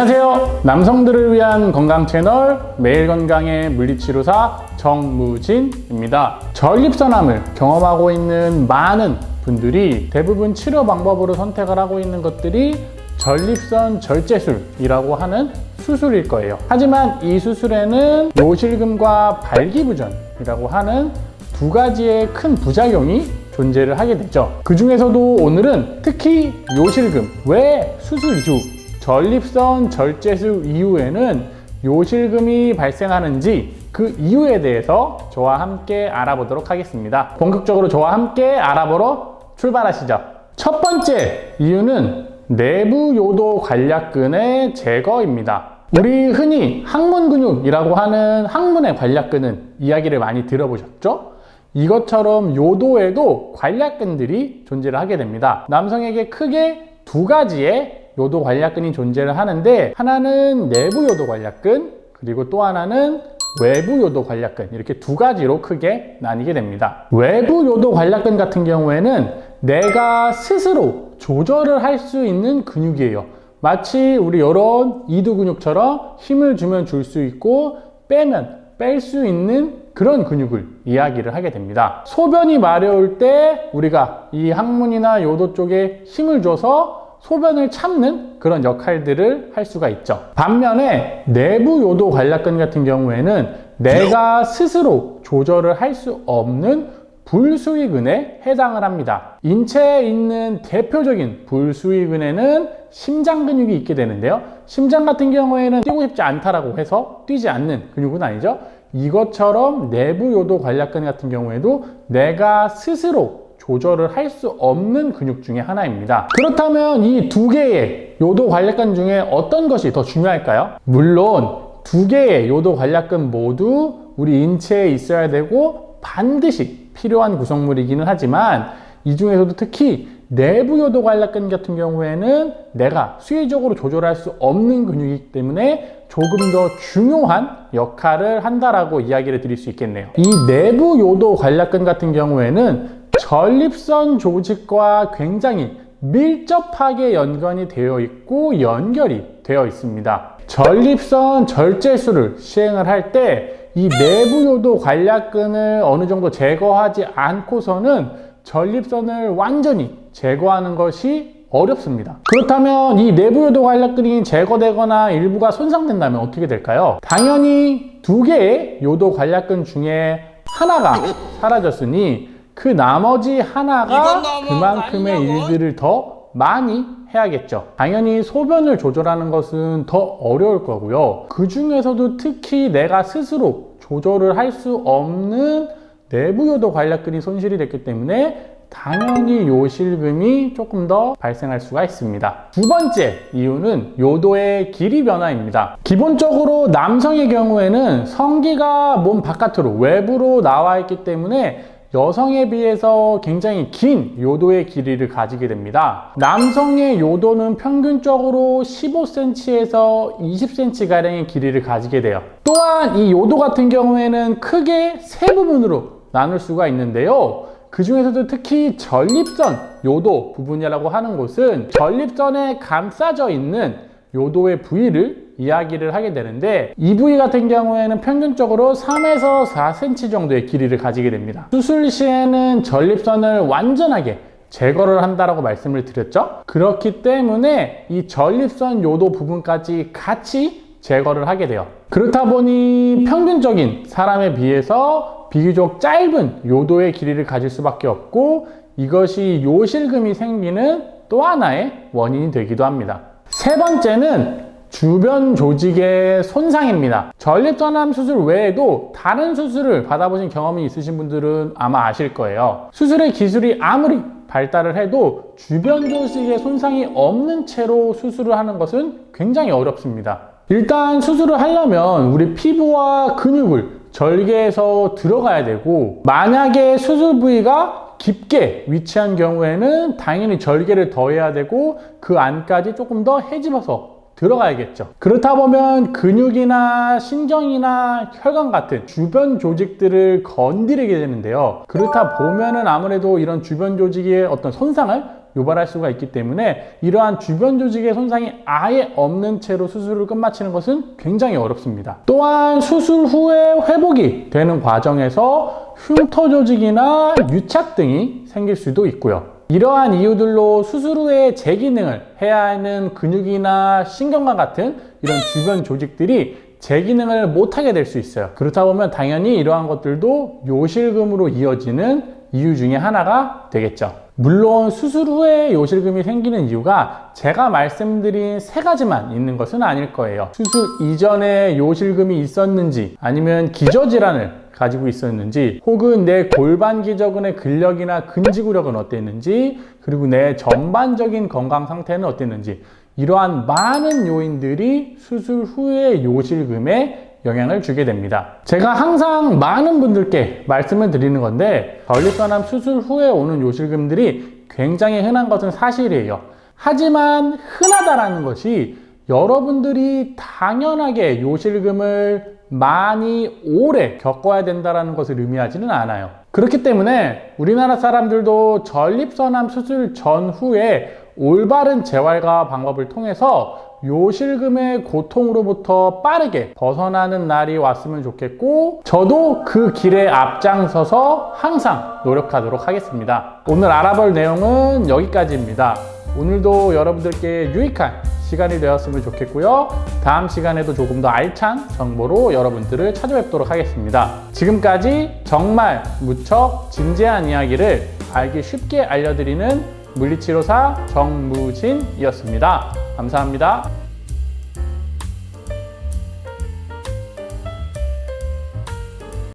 안녕하세요. 남성들을 위한 건강 채널 매일 건강의 물리치료사 정무진입니다. 전립선암을 경험하고 있는 많은 분들이 대부분 치료 방법으로 선택을 하고 있는 것들이 전립선 절제술이라고 하는 수술일 거예요. 하지만 이 수술에는 요실금과 발기부전이라고 하는 두 가지의 큰 부작용이 존재를 하게 되죠. 그 중에서도 오늘은 특히 요실금, 왜 수술 이후, 전립선 절제술 이후에는 요실금이 발생하는지 그 이유에 대해서 저와 함께 알아보도록 하겠습니다. 본격적으로 저와 함께 알아보러 출발하시죠. 첫 번째 이유는 내부 요도 관략근의 제거입니다. 우리 흔히 항문 근육이라고 하는 항문의 관략근은 이야기를 많이 들어보셨죠? 이것처럼 요도에도 관략근들이 존재를 하게 됩니다. 남성에게 크게 두 가지의 요도 관략근이 존재를 하는데 하나는 내부 요도 관략근 그리고 또 하나는 외부 요도 관략근 이렇게 두 가지로 크게 나뉘게 됩니다. 외부 요도 관략근 같은 경우에는 내가 스스로 조절을 할 수 있는 근육이에요. 마치 우리 이런 이두 근육처럼 힘을 주면 줄 수 있고 빼면 뺄 수 있는 그런 근육을 이야기를 하게 됩니다. 소변이 마려울 때 우리가 이 항문이나 요도 쪽에 힘을 줘서 소변을 참는 그런 역할들을 할 수가 있죠. 반면에 내부 요도 관략근 같은 경우에는 내가 스스로 조절을 할 수 없는 불수의근에 해당을 합니다. 인체에 있는 대표적인 불수의근에는 심장 근육이 있게 되는데요. 심장 같은 경우에는 뛰고 싶지 않다라고 해서 뛰지 않는 근육은 아니죠. 이것처럼 내부 요도 관략근 같은 경우에도 내가 스스로 조절을 할 수 없는 근육 중에 하나입니다. 그렇다면 이 두 개의 요도 관략근 중에 어떤 것이 더 중요할까요? 물론 두 개의 요도 관략근 모두 우리 인체에 있어야 되고 반드시 필요한 구성물이기는 하지만 이 중에서도 특히 내부 요도 관략근 같은 경우에는 내가 수의적으로 조절할 수 없는 근육이기 때문에 조금 더 중요한 역할을 한다라고 이야기를 드릴 수 있겠네요. 이 내부 요도 관략근 같은 경우에는 전립선 조직과 굉장히 밀접하게 연관이 되어 있고 연결이 되어 있습니다. 전립선 절제술을 시행을 할 때 이 내부 요도 관략근을 어느 정도 제거하지 않고서는 전립선을 완전히 제거하는 것이 어렵습니다. 그렇다면 이 내부 요도 관략근이 제거되거나 일부가 손상된다면 어떻게 될까요? 당연히 두 개의 요도 관략근 중에 하나가 사라졌으니 그 나머지 하나가 그만큼의 일들을 더 많이 해야겠죠. 당연히 소변을 조절하는 것은 더 어려울 거고요. 그 중에서도 특히 내가 스스로 조절을 할 수 없는 내부 요도 관략근이 손실이 됐기 때문에 당연히 요실금이 조금 더 발생할 수가 있습니다. 두 번째 이유는 요도의 길이 변화입니다. 기본적으로 남성의 경우에는 성기가 몸 바깥으로 외부로 나와 있기 때문에 여성에 비해서 굉장히 긴 요도의 길이를 가지게 됩니다. 남성의 요도는 평균적으로 15cm에서 20cm가량의 길이를 가지게 돼요. 또한 이 요도 같은 경우에는 크게 세 부분으로 나눌 수가 있는데요. 그 중에서도 특히 전립선 요도 부분이라고 하는 곳은 전립선에 감싸져 있는 요도의 부위를 이야기를 하게 되는데 이 부위 같은 경우에는 평균적으로 3에서 4cm 정도의 길이를 가지게 됩니다. 수술 시에는 전립선을 완전하게 제거를 한다라고 말씀을 드렸죠. 그렇기 때문에 이 전립선 요도 부분까지 같이 제거를 하게 돼요. 그렇다 보니 평균적인 사람에 비해서 비교적 짧은 요도의 길이를 가질 수밖에 없고 이것이 요실금이 생기는 또 하나의 원인이 되기도 합니다. 세 번째는 주변 조직의 손상입니다. 전립선암 수술 외에도 다른 수술을 받아보신 경험이 있으신 분들은 아마 아실 거예요. 수술의 기술이 아무리 발달을 해도 주변 조직의 손상이 없는 채로 수술을 하는 것은 굉장히 어렵습니다. 일단 수술을 하려면 우리 피부와 근육을 절개해서 들어가야 되고 만약에 수술 부위가 깊게 위치한 경우에는 당연히 절개를 더 해야 되고 그 안까지 조금 더 헤집어서 들어가야겠죠. 그렇다 보면 근육이나 신경이나 혈관 같은 주변 조직들을 건드리게 되는데요. 그렇다 보면은 아무래도 이런 주변 조직의 어떤 손상을 유발할 수가 있기 때문에 이러한 주변 조직의 손상이 아예 없는 채로 수술을 끝마치는 것은 굉장히 어렵습니다. 또한 수술 후에 회복이 되는 과정에서 흉터 조직이나 유착 등이 생길 수도 있고요. 이러한 이유들로 수술 후에 재기능을 해야 하는 근육이나 신경과 같은 이런 주변 조직들이 재기능을 못하게 될 수 있어요. 그렇다 보면 당연히 이러한 것들도 요실금으로 이어지는 이유 중에 하나가 되겠죠. 물론 수술 후에 요실금이 생기는 이유가 제가 말씀드린 세 가지만 있는 것은 아닐 거예요. 수술 이전에 요실금이 있었는지 아니면 기저질환을 가지고 있었는지 혹은 내 골반 기저근의 근력이나 근지구력은 어땠는지 그리고 내 전반적인 건강 상태는 어땠는지 이러한 많은 요인들이 수술 후의 요실금에 영향을 주게 됩니다. 제가 항상 많은 분들께 말씀을 드리는 건데 전립선암 수술 후에 오는 요실금들이 굉장히 흔한 것은 사실이에요. 하지만 흔하다라는 것이 여러분들이 당연하게 요실금을 많이 오래 겪어야 된다는 것을 의미하지는 않아요. 그렇기 때문에 우리나라 사람들도 전립선암 수술 전후에 올바른 재활과 방법을 통해서 요실금의 고통으로부터 빠르게 벗어나는 날이 왔으면 좋겠고 저도 그 길에 앞장서서 항상 노력하도록 하겠습니다. 오늘 알아볼 내용은 여기까지입니다. 오늘도 여러분들께 유익한 시간이 되었으면 좋겠고요. 다음 시간에도 조금 더 알찬 정보로 여러분들을 찾아뵙도록 하겠습니다. 지금까지 정말 무척 진지한 이야기를 알기 쉽게 알려드리는 물리치료사 정무진이었습니다. 감사합니다.